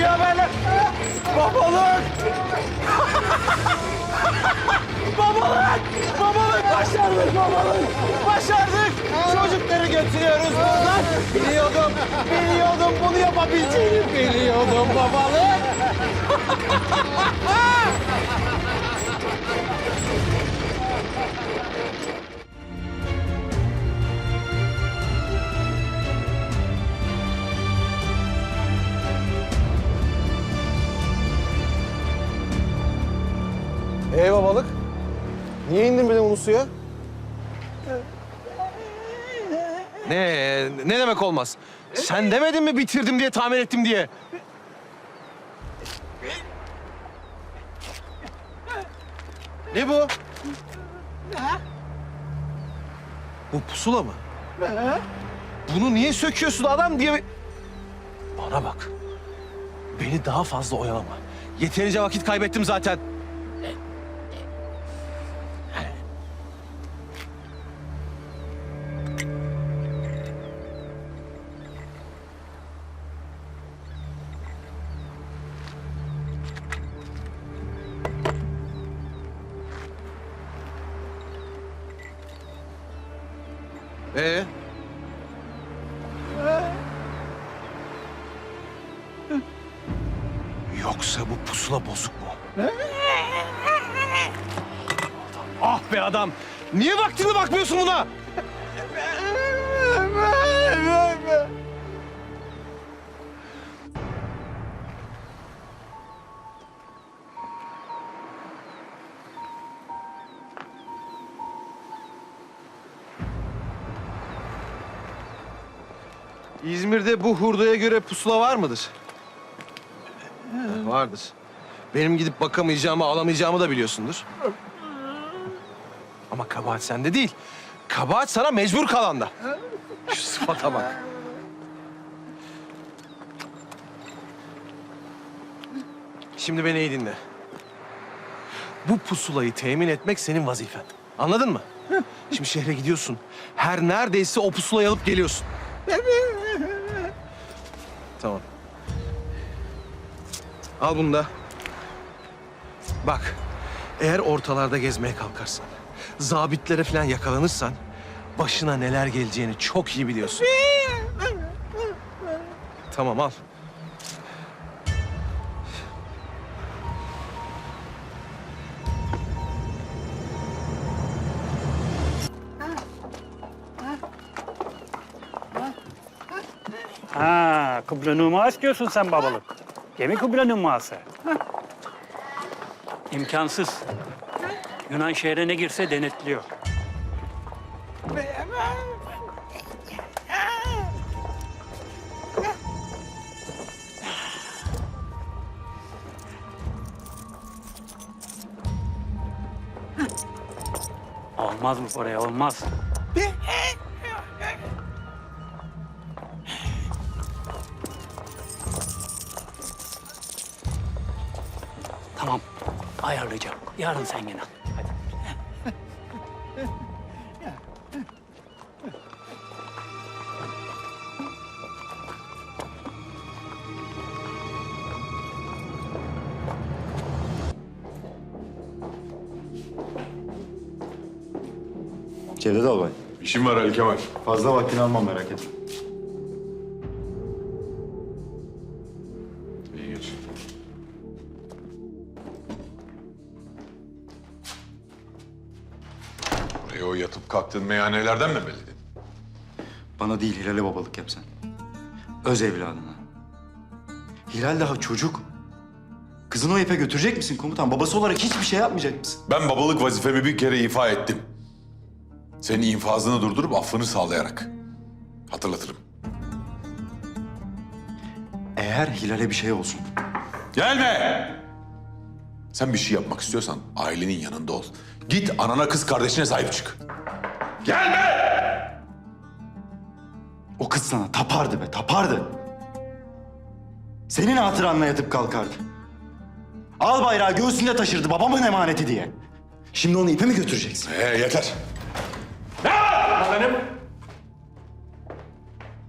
Ya böyle babalık. babalık. Babalık başardık babalık. Başardık. Çocukları götürüyoruz buradan. Biliyordum. Biliyordum bunu yapabileceğini biliyordum babalık. Onu suya? Ne? Ne demek olmaz? Sen demedin mi bitirdim diye, tamir ettim diye? Ne bu? Bu pusula mı? Bunu niye söküyorsun adam diye... Bana bak. Beni daha fazla oyalama. Yeterince vakit kaybettim zaten. Ee? Yoksa bu pusula bozuk mu? ah be adam! Niye vaktinde bakmıyorsun buna? İzmir'de bu hurdaya göre pusula var mıdır? Vardır. Benim gidip bakamayacağımı, alamayacağımı da biliyorsundur. Ama kabahat sende değil. Kabahat sana mecbur kalanda. Şu sıfata bak. Şimdi beni iyi dinle. Bu pusulayı temin etmek senin vazifen. Anladın mı? Şimdi şehre gidiyorsun. Her neredeyse o pusulayı alıp geliyorsun. Tamam. Al bunu da. Bak, eğer ortalarda gezmeye kalkarsan, zabitlere falan yakalanırsan... ...başına neler geleceğini çok iyi biliyorsun. tamam al. Kıble numa istiyorsun sen babalık. Gemi kıble numası. İmkansız. Yunan şehre ne girse denetliyor. Olmaz mı paraya olmaz. Tamam ayarlayacağım. Yarın sen. Hadi. Cevdet Albay. İşim var Ali Kemal. Fazla vaktini almam merak etme. Kalktığın meyhanelerden mi belli? Bana değil Hilal'e babalık yap sen. Öz evladına. Hilal daha çocuk. Kızını o ipe götürecek misin komutan? Babası olarak hiçbir şey yapmayacak mısın? Ben babalık vazifemi bir kere ifa ettim. Senin infazını durdurup affını sağlayarak. Hatırlatırım. Eğer Hilal'e bir şey olsun. Gelme! Sen bir şey yapmak istiyorsan ailenin yanında ol. Git anana kız kardeşine sahip çık. Gelme! O kız sana tapardı be, tapardı. Senin hatıranla yatıp kalkardı. Al bayrağı göğsünde taşırdı babamın emaneti diye. Şimdi onu ipe mi götüreceksin? Ee, yeter. Efendim?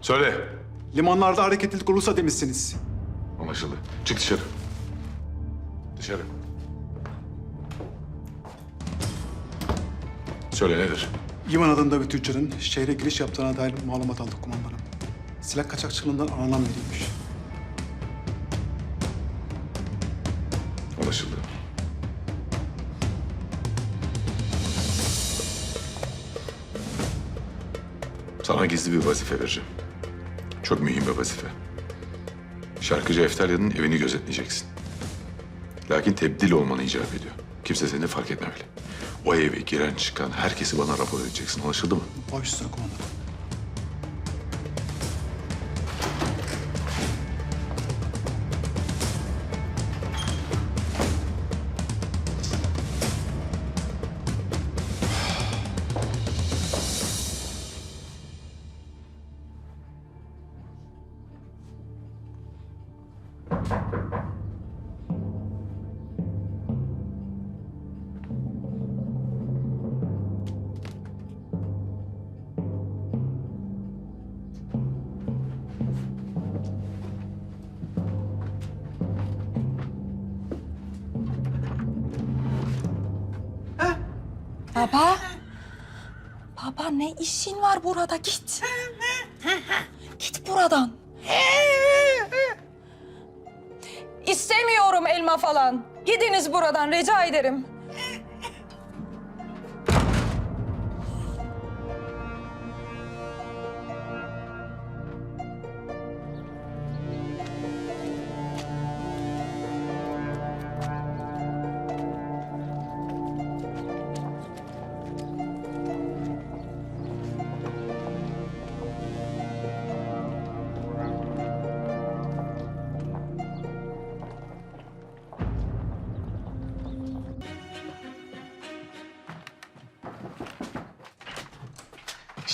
Söyle. Limanlarda hareketlilik olursa demişsiniz. Anlaşıldı. Çık dışarı. Dışarı. Söyle nedir? İvan adında bir tüccarın şehre giriş yaptığına dair malumat aldık kumandanım. Silah kaçakçılığından aranan biriymiş. Anlaşıldı. Sana gizli bir vazife vereceğim. Çok mühim bir vazife. Şarkıcı Eftalya'nın evini gözetleyeceksin. Lakin tebdil olmanı icap ediyor. Kimse seni fark etmemeli. O eve giren çıkan herkesi bana rapor edeceksin. Anlaşıldı mı? Baş üstüne kumandanım. Baba. Baba ne işin var burada git. Git buradan. İstemiyorum elma falan. Gidiniz buradan rica ederim.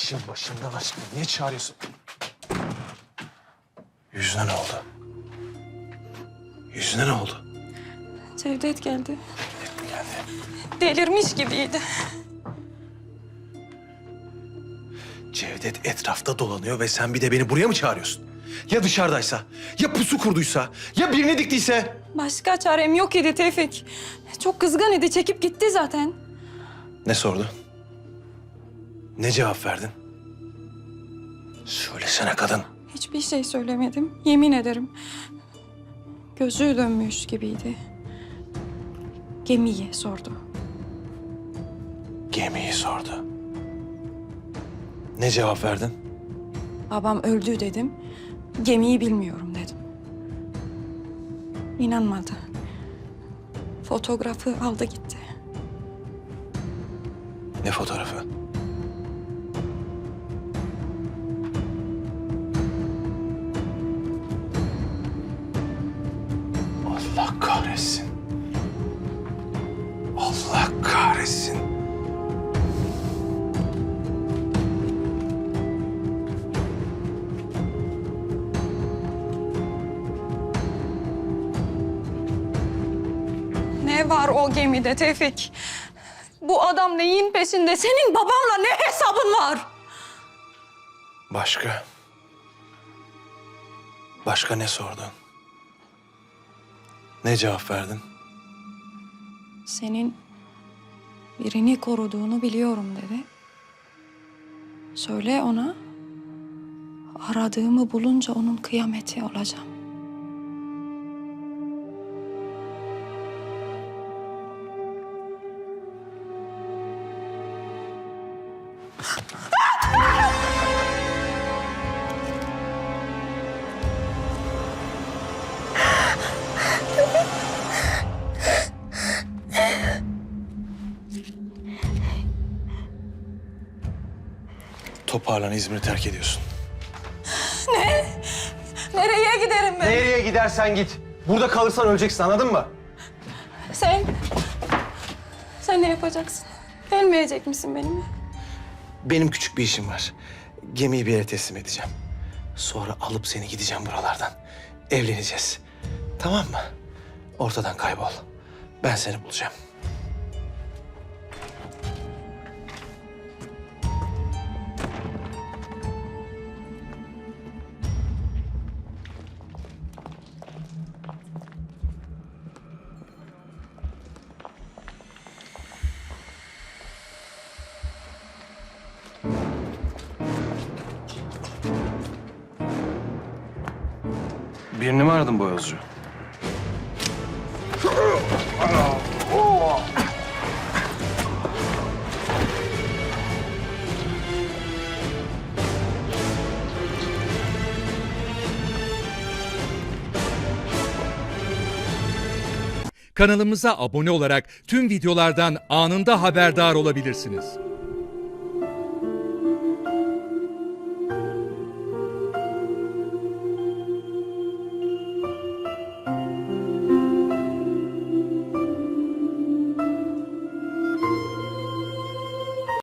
İşin başından aşkına niye çağırıyorsun? Yüzüne ne oldu? Yüzüne ne oldu? Cevdet geldi. Delirmiş gibiydi. Cevdet etrafta dolanıyor ve sen bir de beni buraya mı çağırıyorsun? Ya dışarıdaysa? Ya pusu kurduysa? Ya birini diktiyse? Başka çarem yok idi Tevfik. Çok kızgın idi çekip gitti zaten. Ne sordu? Ne cevap verdin? Söylesene kadın. Hiçbir şey söylemedim. Yemin ederim. Gözü dönmüş gibiydi. Gemiyi sordu. Gemiyi sordu. Ne cevap verdin? Babam öldü dedim. Gemiyi bilmiyorum dedim. İnanmadı. Fotoğrafı aldı gitti. Ne fotoğrafı? Ne var o gemide Tevfik? Bu adam neyin peşinde? Senin babamla ne hesabın var? Başka? Başka ne sordun? Ne cevap verdin? Senin birini koruduğunu biliyorum dedi. Söyle ona. Aradığımı bulunca onun kıyameti olacağım. Toparlan İzmir'i terk ediyorsun. Nereye giderim ben? Nereye gidersen git. Burada kalırsan öleceksin anladın mı? Sen... Sen ne yapacaksın? Gelmeyecek misin benimle? Benim küçük bir işim var. Gemiyi bir yere teslim edeceğim. Sonra alıp seni gideceğim buralardan. Evleneceğiz. Tamam mı? Ortadan kaybol. Ben seni bulacağım. Birini mi aradın Boyozcu? Kanalımıza abone olarak tüm videolardan anında haberdar olabilirsiniz.